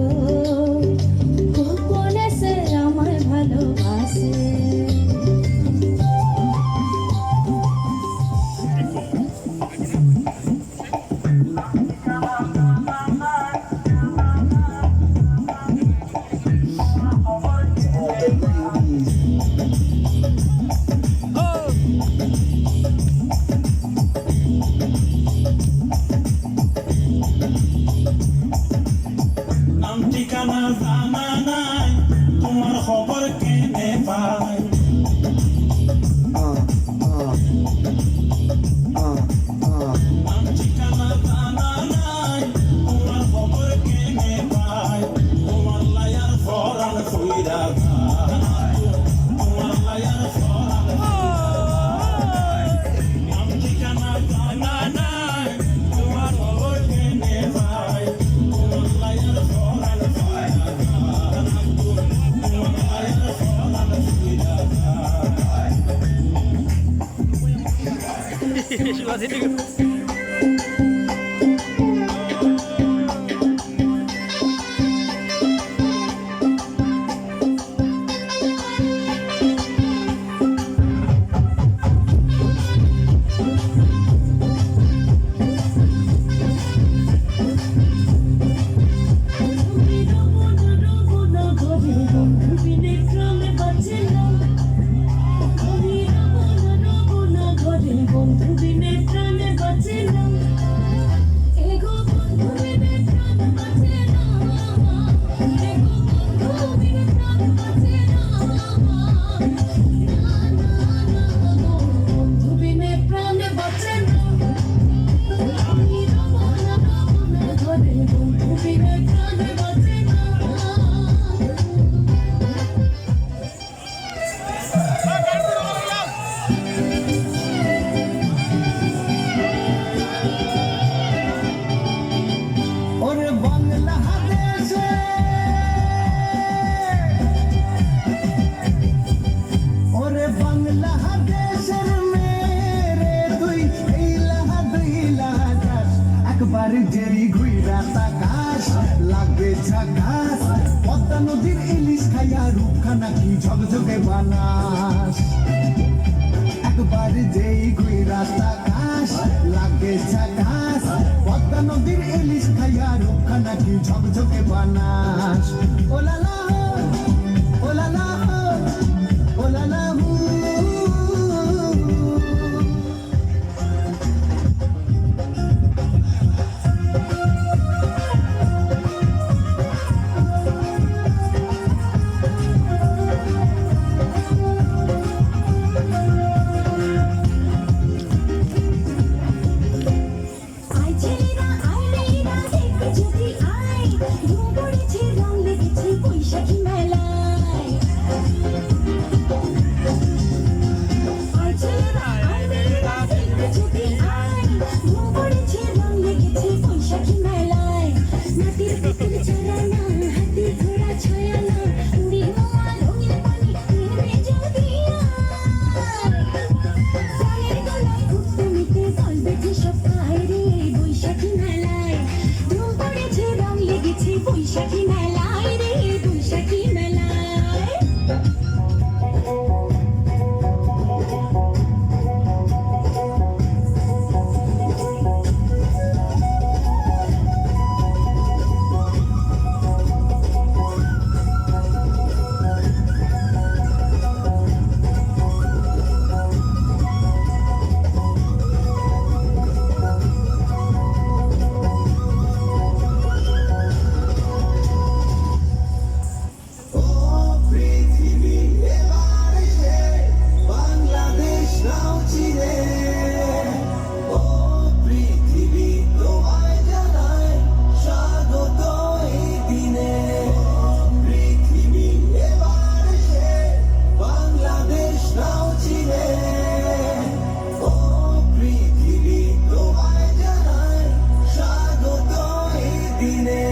Oh! ঠিকানা জানা নাই তোমার খবর কেনে পায়? 出てきます。নদীর ইলিশ খাইয়া রূপখানা নাকি ঝকঝকে বানাস? একবার যেই ঘুই রাস্তা কাশ লাগে পদ্মা নদীর ইলিশ খাইয়া রূপখানা নাকি ঝকঝকে বানাস? ওলালা ওলালা ওলালা Kita 果 taking দিনে